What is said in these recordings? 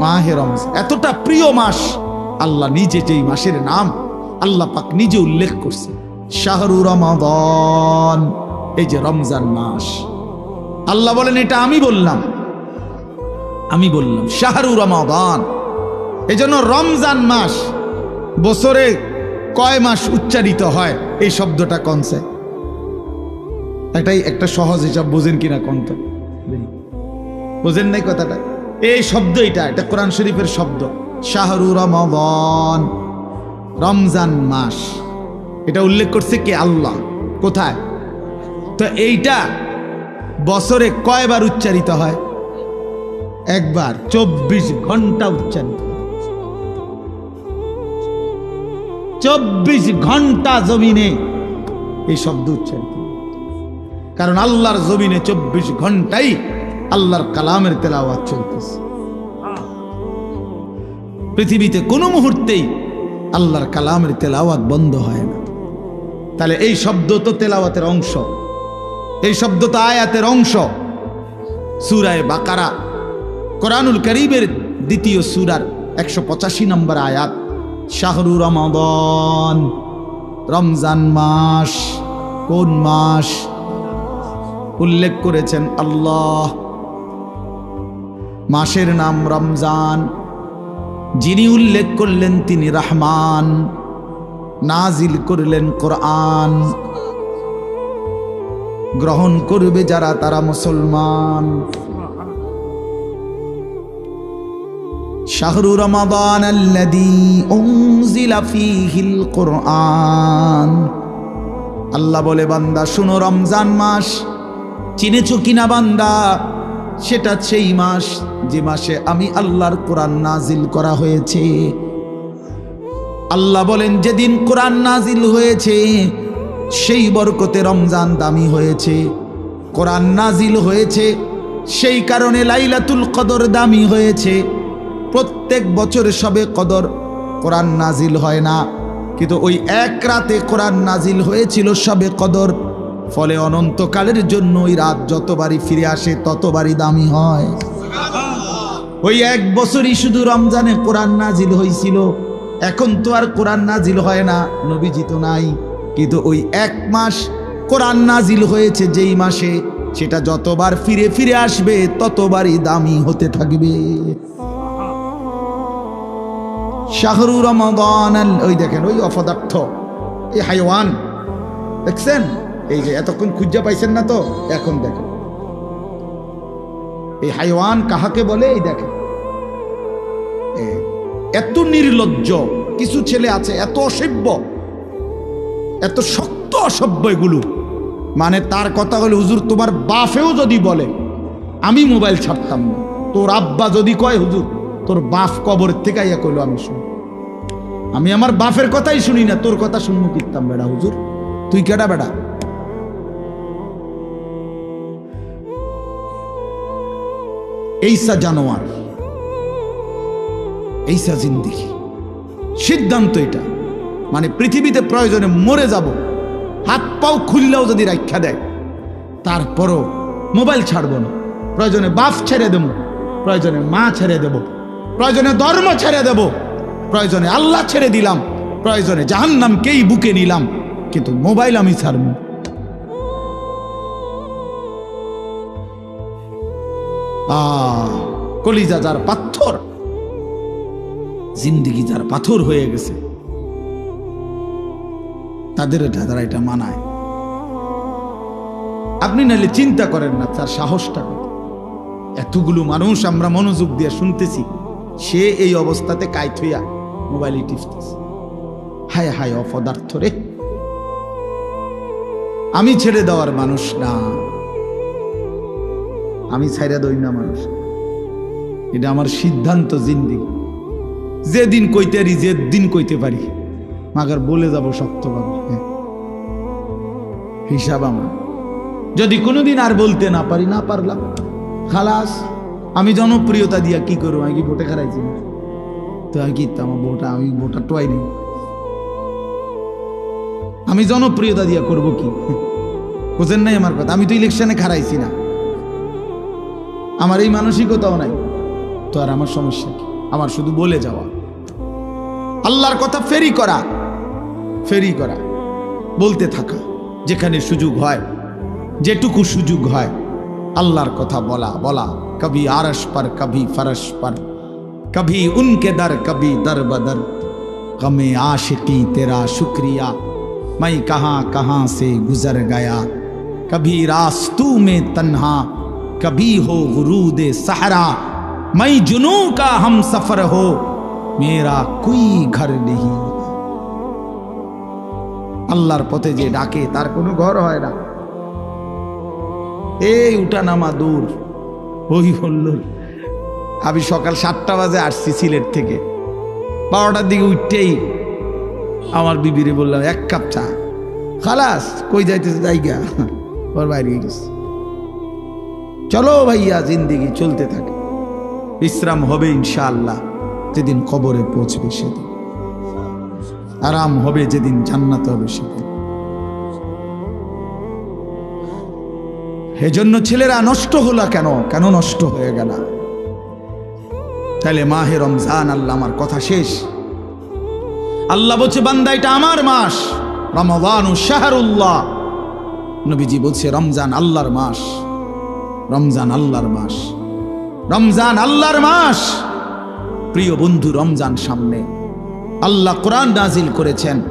মাহে রমজান। এতটা প্রিয় মাস। আল্লাহ নিজে যেই মাসের নাম আল্লাহ পাক নিজে উল্লেখ করছে। শাহরু রমাদান। এই যে রমজান মাস। আল্লাহ বলেন, এটা আমি বললাম। আমি বললাম, শাহরু রমাদান। এই জন্য রমজান মাস বছরে কয় মাস উচ্চারিত হয়? এই শব্দটা কনসে এটাই একটা সহজ হিসাব, বোঝেন কিনা কন্ত বোঝেন নাই কথাটা? এই শব্দ এটা এটা কোরআন শরীফের শব্দ। শাহরু রমবন রমজান মাস। এটা উল্লেখ করছে কে? আল্লাহ। কোথায়? তো এইটা বছরে কয়বার উচ্চারিত হয়? একবার, চব্বিশ ঘণ্টা উচ্চারিত চব্বিশ ঘণ্টা জমিনে এই শব্দ উচ্চারিত কারণ আল্লাহর জমিনে চব্বিশ ঘন্টাই আল্লাহর কালামের তেলাওয়াত চলতেছে। পৃথিবীতে কোনো মুহূর্তেই আল্লাহর কালামের তেলাওয়াত বন্ধ হয় না। তাহলে এই শব্দ তো তেলাওয়াতের অংশ। এই শব্দ তো আয়াতের অংশ। সুরায় বাকারা, কোরআনুল করিমের দ্বিতীয় সুরার একশো পঁচাশি নম্বর আয়াত, শাহরু রমাদন, রমজান মাস, কোন মাস? উল্লেখ করেছেন আল্লাহ। মাসের নাম রমজান। যিনি উল্লেখ করলেন তিনি রহমান। নাজিল করলেন কোরআন। গ্রহণ করবে যারা তারা মুসলমান। শাহরু ফীহিল কোরআন। আল্লাহ বলে, বান্দা, শুনো, রমজান মাস চিনেছো কিনা বান্দা? সেটা সেই মাস, যে মাসে আমি আল্লাহর কোরআন নাজিল করা হয়েছে। আল্লাহ বলেন, যেদিন কোরআন নাজিল হয়েছে, সেই বরকতে রমজান দামি হয়েছে। কোরআন নাজিল হয়েছে, সেই কারণে লাইলাতুল কদর দামি হয়েছে। প্রত্যেক বছর সবে কদর কোরআন নাজিল হয় না। কিন্তু ওই এক রাতে কোরআন নাজিল হয়েছিল সবে কদর। ফলে অনন্তকালের জন্য ওই রাত যতবারই ফিরে আসে, ততবারই দামি হয়। ওই এক বছরই শুধু রমজানে কোরআন নাজিল হয়েছিল এখন তো আর কোরআন নাজিল হয় না, নবীজি তো নাই। কিন্তু ওই এক মাস কোরআন নাজিল হয়েছে যেই মাসে, সেটা যতবার ফিরে ফিরে আসবে, ততবারই দামি হতে থাকবে। শাহরু রমাদান, ওই দেখেন, ওই অপদার্থ এই হাইওয়ান, দেখছেন? এই যে এতক্ষণ খুঁজা পাইছেন না তো, এখন দেখেন। এই হাইওয়ান কাহাকে বলে? এই দেখেন। এত নির্লজ্জ, কিছু ছেলে আছে, এত অসভ্য, এত শক্ত অসভ্য এগুলো। মানে তার কথা হলে হুজুর, তোমার বাফেও যদি বলে, আমি মোবাইল ছাড়তাম না। তোর আব্বা যদি কয়, হুজুর, তোর বাফ কবরের থেকে আইয়া কইলো, আমি শুনি। আমি আমার বাফের কথাই শুনি না, তোর কথা শুনব কিতাম বেড়া, হুজুর। তুই কেডা বেড়া? এইসা জানোয়ার এইসা জিন্দিগি। সিদ্ধান্ত এটা। মানে পৃথিবীতে প্রয়োজনে মরে যাব, হাত পাও খুললেও যদি রাখা দেয়, তারপরও মোবাইল ছাড়বো না। প্রয়োজনে বাপ ছেড়ে দেবো, প্রয়োজনে মা ছেড়ে দেব, প্রয়োজনে ধর্ম ছেড়ে দেব, প্রয়োজনে আল্লাহ ছেড়ে দিলাম, প্রয়োজনে জাহান্নামকেই বুকে নিলাম, কিন্তু মোবাইল আমি ছাড়ব কলিজা যার পাথর, জিন্দিগি যার পাথর হয়ে গেছে, তাদের তারা এটা মানায়। আপনি নাহলে চিন্তা করেন না, তার সাহসটা এতগুলো মানুষ আমরা মনোযোগ দিয়ে শুনতেছি, সে এই অবস্থাতে কাইত হইয়া মোবাইলে টিপতেছে। হায় হায় অপদার্থ রে। আমি ছেড়ে দেওয়ার মানুষ না। আমি ছাইরা দই না মানুষ। এটা আমার সিদ্ধান্ত জিন্দিগি। যেদিন কইতে পারি, যেদিন কইতে পারি। মাগার বলে যাব শক্তভাবে হ্যাঁ। হিসাব আমার। যদি কোনোদিন আর বলতে না পারি, না পারলাম। খালাস, আমি জনপ্রিয়তা দিয়া কি করব? আমি কি ভোটে খারাইছি না তো আমি কি আমার ভোটা আমি ভোটা টোয়াই নেই। আমি জনপ্রিয়তা দিয়া করব কি? বুঝেন নাই আমার কথা? আমি তো ইলেকশনে খারাইছি না। আমার এই মানসিকতাও নাই তো আর আমার সমস্যা কি আমার শুধু বলে যাওয়া আল্লাহর কথা ফেরি করা ফেরি করা বলতে থাকা যেখানে সুযোগ হয় যেটুকু সুযোগ হয় আল্লাহর কথা বলা বলা কবি আরস पर कभी फरश पर कभी उनके दर कभी दर बदर गमे आशिकी तेरा शुक्रिया मैं कहाँ कहाँ से गुजर गया कभी रास्तू में तन्हा कभी हो गुरूद सहरा मैं जुनू का हम सफर हो मेरा कोई घर नहीं আল্লাহর পথে যে ডাকে তার কোনো ঘর হয় না এই উঠানামা দূর ওই বলল আমি সকাল সাতটা বাজে আসছি সিলেট থেকে বারোটার দিকে উঠতেই আমার বিবিরে বললাম এক কাপ চা খালাস কই যাইতেছে জায়গা ওর বাইরে গেছে চলো ভাইয়া জিন্দিগি চলতে থাকে। বিশ্রাম হবে ইনশাআল্লাহ, যেদিন কবরে পৌঁছবে সেদিন। আরাম হবে যেদিন জান্নাত হবে সেদিন। এজন্য ছেলেরা নষ্ট হলো কেন? কেন নষ্ট হয়ে গেল? তাহলে মাহে রমজান, আল্লাহ আমার কথা শেষ। আল্লাহ বলছে, বান্দা, এটা আমার মাস। রমজান শাহরুল্লাহ। নবীজি বলছে, রমজান আল্লাহর মাস। রমজান আল্লাহর মাস। রমজান আল্লাহর মাস। প্রিয় বন্ধু, রমজান সামনে। আল্লাহ কোরআন নাজিল করেছেন।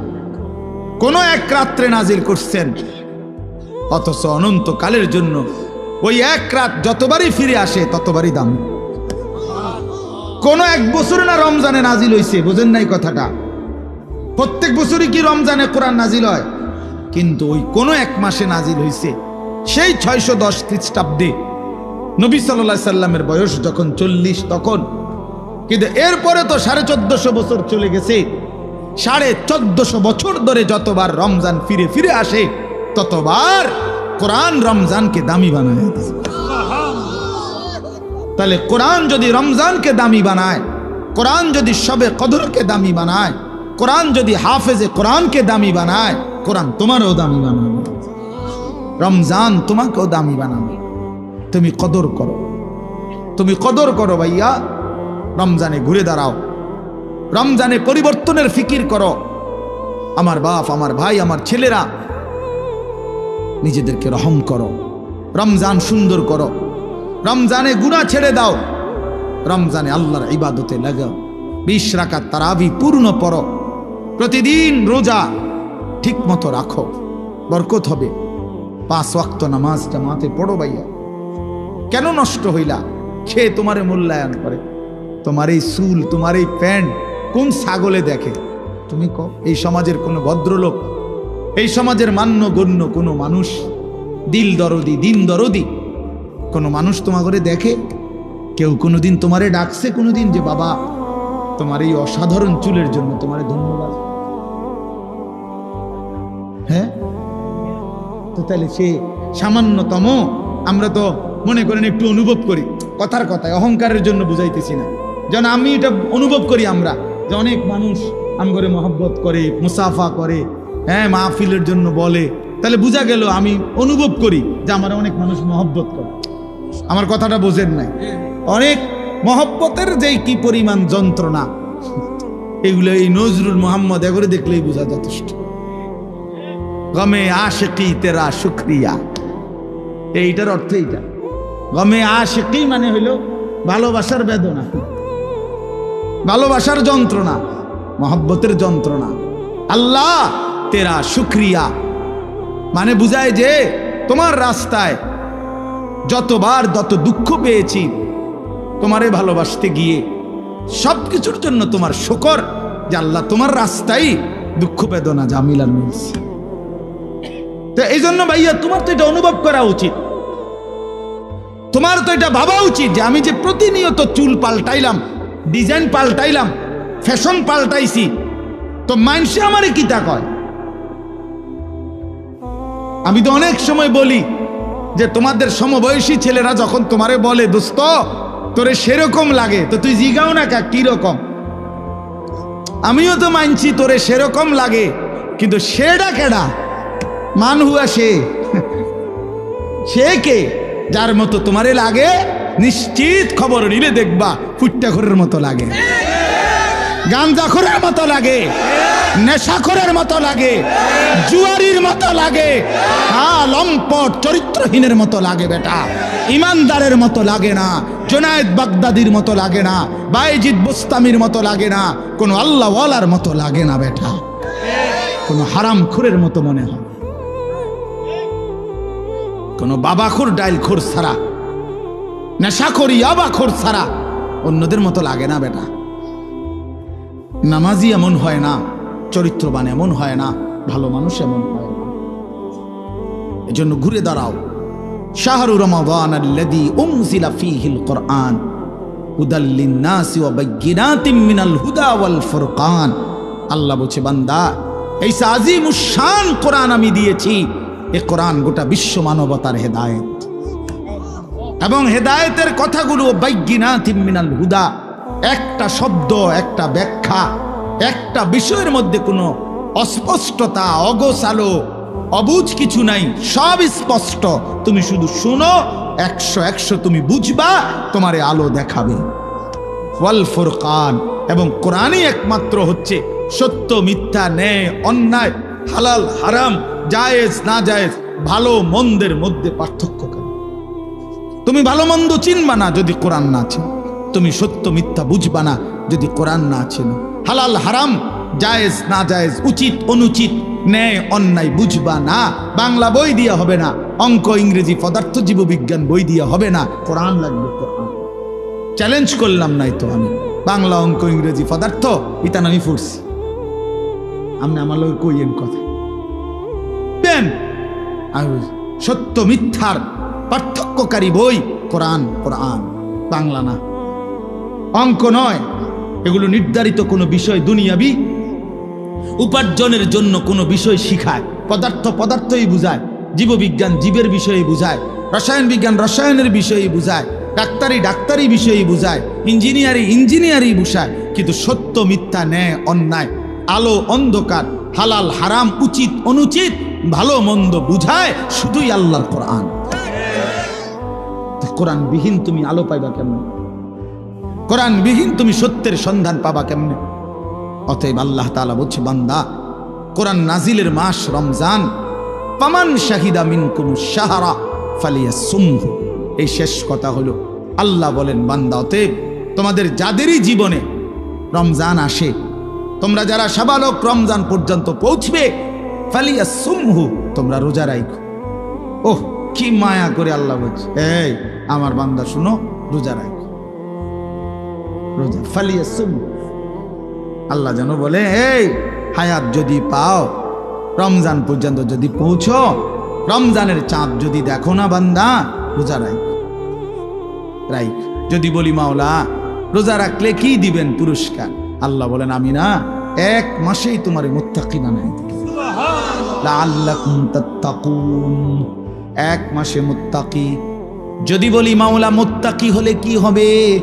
কোন এক রাত্রে নাজিল করছেন। অথচ অনন্তকালের জন্য ওই এক রাত যতবারই ফিরে আসে, ততবারই দাম। কোন এক বছরে না রমজানে নাজিল হইছে, বোঝেন নাই কথাটা। প্রত্যেক বছরই কি রমজানে কোরআন নাজিল হয়? কিন্তু ওই কোন এক মাসে নাজিল হইছে। সেই ছয়শো দশ খ্রিস্টাব্দে নবী সাল্লাহ সাল্লামের বয়স যখন চল্লিশ, তখন কিন্তু এরপরে তো সাড়ে চোদ্দশো বছর চলে গেছে। সাড়ে চোদ্দশো বছর ধরে যতবার রমজান ফিরে ফিরে আসে, ততবার কোরআন রমজানকে দামি বানায় তাহলে কোরআন যদি রমজানকে দামি বানায়, কোরআন যদি সবে কদরকে দামি বানায়, কোরআন যদি হাফেজে কোরআনকে দামি বানায়, কোরআন তোমারও দামি বানাবে। রমজান তোমাকেও দামি বানাবে। তুমি কদর করো। তুমি কদর করো ভাইয়া। রমজানে ঘুরে দাঁড়াও। রমজানে পরিবর্তনের ফিকির করো। আমার বাপ, আমার ভাই, আমার ছেলেরা নিজেদেরকে রহম করো। রমজান সুন্দর করো। রমজানে গুণা ছেড়ে দাও। রমজানে আল্লাহর ইবাদতে লাগাও বিশ রাকাত তারাবি পূর্ণ পড়ো। প্রতিদিন রোজা ঠিক মতো রাখো। বরকত হবে। পাঁচ ওয়াক্ত নামাজ জামাতে পড়ো ভাইয়া। কেন নষ্ট হইলা? খেয়ে তোমারে মূল্যায়ন করে? তোমার এই চুল, তোমার এই প্যান্ট কোন ছাগলে দেখে? তুমি ক এই সমাজের কোনো ভদ্রলোক? এই সমাজের মান্য গণ্য কোনো মানুষ? দিল দরদি, দিন দরদি। কোনো মানুষ তোমার করে দেখে? কেউ কোনোদিন তোমারে ডাকছে কোনোদিন যে, বাবা, তোমার এই অসাধারণ চুলের জন্য তোমারে ধন্যবাদ। হ্যাঁ? তো তাহলে সে সামান্যতম, আমরা তো মনে করেন একটু অনুভব করি। কথার কথায়, অহংকারের জন্য বুঝাইতেছি না। যেন আমি এটা অনুভব করি আমরা, যে অনেক মানুষ আম করে মহব্বত করে, মুসাফা করে হ্যাঁ মাহফিলের জন্য বলে। তাহলে বোঝা গেল আমি অনুভব করি যে আমার অনেক মানুষ মহব্বত করে। আমার কথাটা বোঝেন নাই। অনেক মহব্বতের যে কি পরিমাণ যন্ত্রণা, এগুলো এই নজরুল মোহাম্মদ এগুলো দেখলেই বোঝা যথেষ্ট। গমে আশেকি তেরা শুক্রিয়া। এইটার অর্থ এইটা। গমে আশেকি মানে হইল ভালোবাসার বেদনা। ভালোবাসার যন্ত্রণা, মহব্বতের যন্ত্রণা। আল্লাহ তেরা শুক্রিয়া। মানে বুঝায় যে তোমার রাস্তায় যতবার যত দুঃখ পেয়েছি, তোমারে ভালোবাসতে গিয়ে সব কিছুর জন্য তোমার শকর যে আল্লাহ তোমার রাস্তায় দুঃখ বেদনা জামিলার মিলছে। তো এই জন্য ভাইয়া, তোমার তো এটা অনুভব করা উচিত। তোমার তো এটা ভাবা উচিত যে আমি যে প্রতিনিয়ত চুল পাল্টাইলাম, ডিজাইন পাল্টাইলাম, ফ্যাশন পাল্টাইছি, তো মানসে আমারে কিতা কয়? আমি তো অনেক সময় বলি যে তোমাদের সমবয়সী ছেলেরা যখন তোমারে বলে, দোস্ত, তোরে সেরকম লাগে, তো তুই জিগাও না কা, কি রকম? আমিও তো মানছি তোরে সেরকম লাগে, কিন্তু সেটা কেডা? মান হুয়া সে? কে? যার মতো তোমারে লাগে, নিশ্চিত খবর নিলে দেখবা ফুট্টাখরের মতো লাগে। গাঞ্জা গাঞ্জাখরের মতো লাগে। নেশাখরের মতো লাগে। জুয়ারির মতো লাগে। হ্যাঁ লম্পট চরিত্রহীনের মতো লাগে বেটা। ইমানদারের মতো লাগে না। জোনায়েদ বাগদাদির মতো লাগে না। বাইজিদ বোস্তামির মতো লাগে না। কোনো আল্লাহওয়ালার মতো লাগে না বেটা। কোনো হারাম খুরের মতো মনে হয়। কোনো বাবাখোর ডাইল খোর ছাড়া নেশাখোরি আবাখোর ছাড়া অন্যদের মতো লাগে না বেটা। নামাজি এমন হয় না, চরিত্রবান এমন হয় না, ভালো মানুষ এমন হয় না। এজন্য ঘুরে দাঁড়াও। শাহরু রমাদান আল্লাযী উনজিলা ফীহিল কুরআন। হুদাল লিন-নাসি ওয়া বায়্যিনাতিম মিনাল হুদা ওয়াল ফুরকান। আল্লাহ বলছে, বান্দা, এই আজিমুশ শান কোরআন আমি দিয়েছি এ কোরআন গোটা বিশ্ব মানবতার হেদায়েত। এবং হেদায়েতের কথাগুলো মিনাল হুদা, একটা শব্দ, একটা ব্যাখ্যা, একটা বিষয়ের মধ্যে কোনো অস্পষ্টতা, অগোছালো, অবুঝ কিছু নাই, সব স্পষ্ট। তুমি শুধু শুনো, একশো একশো তুমি বুঝবা, তোমারে আলো দেখাবে। ওয়াল এবং কোরআনই একমাত্র হচ্ছে সত্য, মিথ্যা, ন্যায়, অন্যায় হালাল, হারাম, জায়েজ, না জায়েজ, ভালো, মন্দের মধ্যে পার্থক্য করে তুমি ভালো, মন্দ চিনবা না যদি কোরআন না চিন। তুমি সত্য, মিথ্যা বুঝবা না যদি কোরআন না চিন। হালাল, হারাম, জায়েজ, না জায়েজ, উচিত, অনুচিত, ন্যায়, অন্যায় বুঝবা না। বাংলা বই দিয়ে হবে না। অঙ্ক, ইংরেজি, পদার্থ, জীববিজ্ঞান বই দিয়ে হবে না। কোরআন লাগবে কোরআন। চ্যালেঞ্জ করলাম নাই তো আমি। বাংলা, অঙ্ক, ইংরেজি, পদার্থ ইতান আমি পড়ছি আপনি আমার লোক কইয়েন কথা। দেন। আর সত্য মিথ্যার পার্থক্যকারী বই কোরআন কোরআন, বাংলা না। অঙ্ক নয়। এগুলো নির্ধারিত কোনো বিষয় দুনিয়াবি। উপার্জনের জন্য কোনো বিষয় শিখায়। পদার্থ পদার্থই বুঝায়। জীববিজ্ঞান জীবের বিষয়ে বুঝায়। রসায়ন বিজ্ঞান রসায়নের বিষয়ে বুঝায়। ডাক্তারি ডাক্তারি বিষয়ে বুঝায়। ইঞ্জিনিয়ারিং ইঞ্জিনিয়ারিং বুঝায়। কিন্তু সত্য মিথ্যা ন্যায় অন্যায় আলো অন্ধকার, হালাল, হারাম, উচিত, অনুচিত, ভালো, মন্দ বুঝায় শুধুই আল্লাহর কোরআন। কোরআন বিহীন তুমি আলো পাইবা কেমন? কোরআন বিহীন তুমি সত্যের সন্ধান পাবা কেমনে? অতএব আল্লাহ তাআলা বলছে, বান্দা, কোরআন নাজিলের মাস রমজান পামান শাহিদা মিনকুম সাহারা ফালিয়া সুমহু এই শেষ কথা হলো, আল্লাহ বলেন, বান্দা, অতএব তোমাদের যাদেরই জীবনে রমজান আসে তোমরা যারা সাবালক রমজান পর্যন্ত পৌঁছবে ফালিয়া সুমহু তোমরা রোজা রাখো ওহ, কি মায়া করে আল্লাহ বলছে। এই, আমার বান্দা, শুনো, রোজা রাখো রোজা ফালিয়া সুমহু আল্লাহ যেন বলে, এই, হায়াত যদি পাও, রমজান পর্যন্ত যদি পৌঁছো, রমজানের চাঁদ যদি দেখো না বান্দা, রোজা রাখ রাইক যদি বলি, মাওলা, রোজা রাখলে কি দিবেন পুরস্কার? আল্লাহ বলেন আমি না এক মাসেই তোমার মুত্তাকি বানাই এক মাসে মুত্তাকি। যদি বলি, মাওলা, মোত্তাকি হলে কি হবে?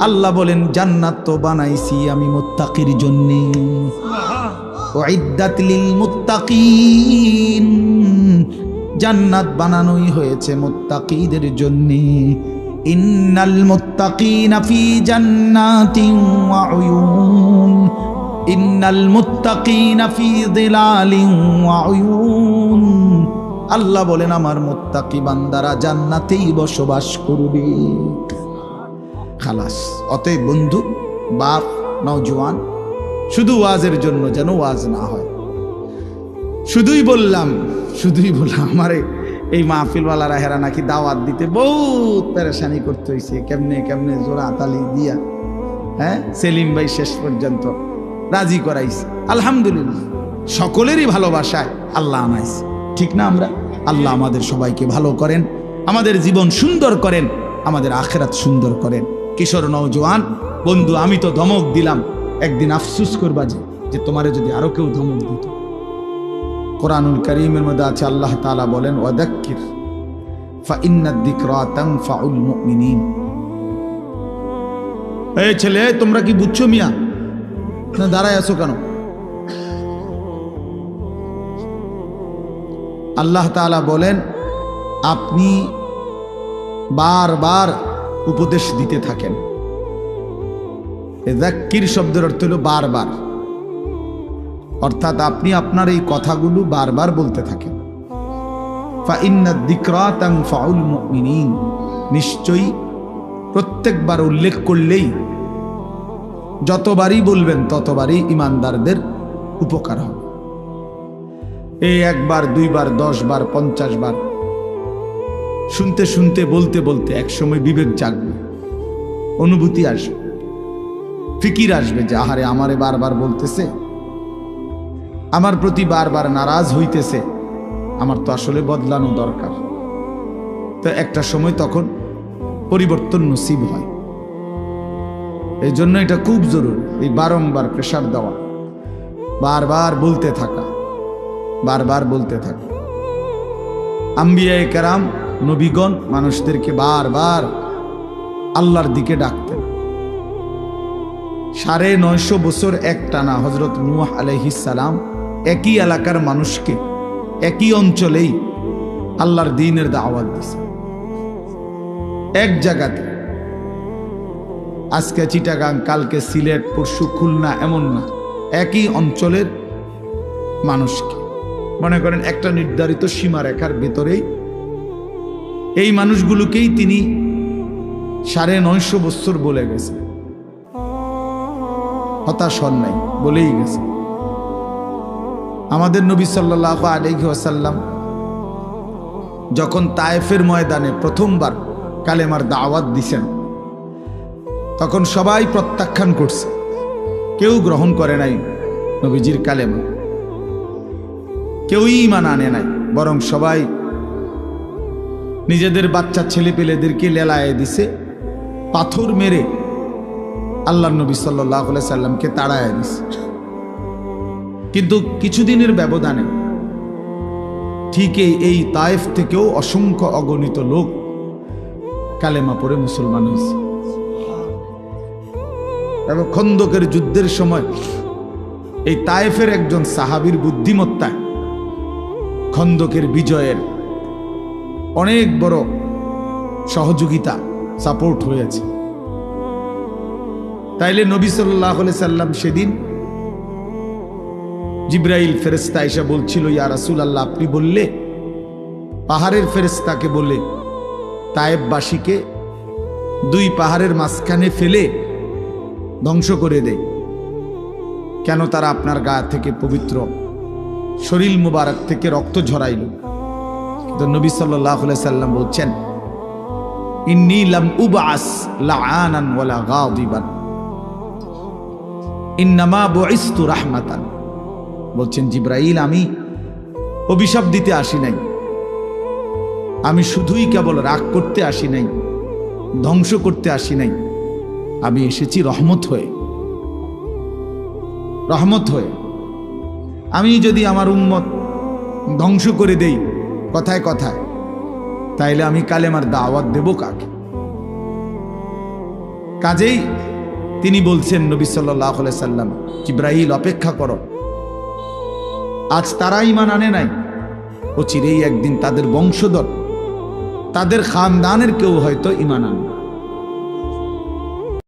আল্লাহ বলেন, জান্নাত তো বানাইছি আমি মুত্তাকির জন্য। জান্নাত বানানোই হয়েছে মুত্তাকিদের জন্য। আল্লাহ বলেন, আমার মুত্তাকি বান্দারা জান্নাতেই বসবাস করবে। খালাস। অতএব বন্ধু, বাপ, নওজোয়ান, শুধু ওয়াজের জন্য যেন ওয়াজ না হয়। শুধুই বললাম শুধুই বললাম, আমারে এই মাহফিলওয়ালারা হেরা নাকি দাওয়াত দিতে বহুত পেরেশানি করতে হয়েছে কেমনে কেমনে জোড়া তালি দিয়া হ্যাঁ? সেলিম ভাই শেষ পর্যন্ত রাজি করাইছে। আলহামদুলিল্লাহ। সকলেরই ভালোবাসায় আল্লাহ আনাইছে। ঠিক না আমরা? আল্লাহ আমাদের সবাইকে ভালো করেন, আমাদের জীবন সুন্দর করেন, আমাদের আখেরাত সুন্দর করেন। কিশোর নৌজওয়ান বন্ধু, আমি তো ধমক দিলাম। একদিন আফসুস করবা যে তোমারে যদি আরও কেউ ধমক দিত। কোরআনুল করিমের মধ্যে আছে, আল্লাহ তাআলা বলেন, ওয়াদাক্কির এই ছেলে, তোমরা কি বুঝছ মিয়া? না দাঁড়ায় আছো কেন? আল্লাহ তাআলা বলেন, আপনি বারবার উপদেশ দিতে থাকেন। এদাক্কির শব্দের অর্থ হলো বারবার। অর্থাৎ আপনি আপনার এই কথাগুলো বারবার বলতে থাকেন। নিশ্চয়ই প্রত্যেকবার উল্লেখ করলেই যতবারই বলবেন ততবারই ইমানদারদের উপকার হবে। এই একবার, দুইবার দশ বার পঞ্চাশ বার শুনতে শুনতে, বলতে বলতে একসময় বিবেক জাগবে, অনুভূতি আসবে, ফিকির আসবে যে, আহারে আমারে বারবার বলতেছে। আমার প্রতি বারবার নারাজ হইতেছে। আমার তো আসলে বদলানো দরকার। তো একটা সময় তখন পরিবর্তন নসিব হয়। এই জন্য এটা খুব জরুরি, এই বারংবার প্রেশার দেওয়া। বারবার বলতে থাকা, বারবার বলতে থাকা। আম্বিয়ায় কেরাম, নবীগণ মানুষদেরকে বারবার আল্লাহর দিকে ডাকতেন। সাড়ে নয়শো বছর এক টানা হজরত নুয়াহ আলহিসাল্লাম একই এলাকার মানুষকে, একই অঞ্চলেই আল্লাহর দিনের দাওয়াত দিছে। এক জায়গাতে, আজকে চিটাগাং, কালকে সিলেট, পরশু খুলনা এমন না, একই অঞ্চলের মানুষকে। মনে করেন একটা নির্ধারিত সীমারেখার ভেতরেই এই মানুষগুলোকেই তিনি সাড়ে নয়শো বছর বলে গেছে। হতাশ হন নাই, বলেই গেছে। আমাদের নবী সাল্লাহ আলহি আসাল্লাম যখন তায়েফের ময়দানে প্রথমবার কালেমার দাওয়াত দিছেন, তখন সবাই প্রত্যাখ্যান করছে। কেউ গ্রহণ করে নাই নবীজির কালেমা। কেউই ইমান আনে নাই, বরং সবাই নিজেদের বাচ্চা ছেলে পেলেদেরকে লেলায় দিছে, পাথর মেরে আল্লাহ নবী সাল্লাহ সাল্লামকে তাড়ায় দিছে। কিন্তু কিছুদিনের ব্যবধানে। ঠিক এই তায়েফ থেকেও অসংখ্য অগণিত লোক কালেমা পড়ে মুসলমান হয়েছে। এবং খন্দকের যুদ্ধের সময় এই তায়েফের একজন সাহাবির বুদ্ধিমত্তায় খন্দকের বিজয়ের অনেক বড় সহযোগিতা সাপোর্ট হয়েছে। তাইলে নবী সাল্লাহ সাল্লাম সেদিন জিব্রাইল ফেরেস্তা এসে বলছিল, ইয়া রাসুল আল্লাহ আপনি বললে? পাহাড়ের ফেরেস্তাকে বলে তায়েববাসীকে দুই পাহাড়ের মাঝখানে ফেলে ধ্বংস করে দেয় কেন তারা আপনার গা থেকে পবিত্র শরীর মুবারক থেকে রক্ত ঝরাইল? তো নবী সাল্লাহ সাল্লাম বলছেন, ইন্নি রাহমাতান। বলছেন, জিব্রাইল, আমি অভিশাপ দিতে আসি নাই। আমি শুধুই কেবল রাগ করতে আসি নাই, ধ্বংস করতে আসি নাই। আমি এসেছি রহমত হয়ে রহমত হয়ে। আমি যদি আমার উম্মত ধ্বংস করে দেই কথায় কথায়, তাইলে আমি কালেমার দাওয়াত দেব কাকে? কাজেই তিনি বলছেন নবী সাল্লাহ সাল্লাম জিব্রাহিল অপেক্ষা করো। আজ তারা ইমান আনে নাই। ও চিরেই একদিন তাদের বংশধর, তাদের খানদানের কেউ হয়তো ইমান আনবে।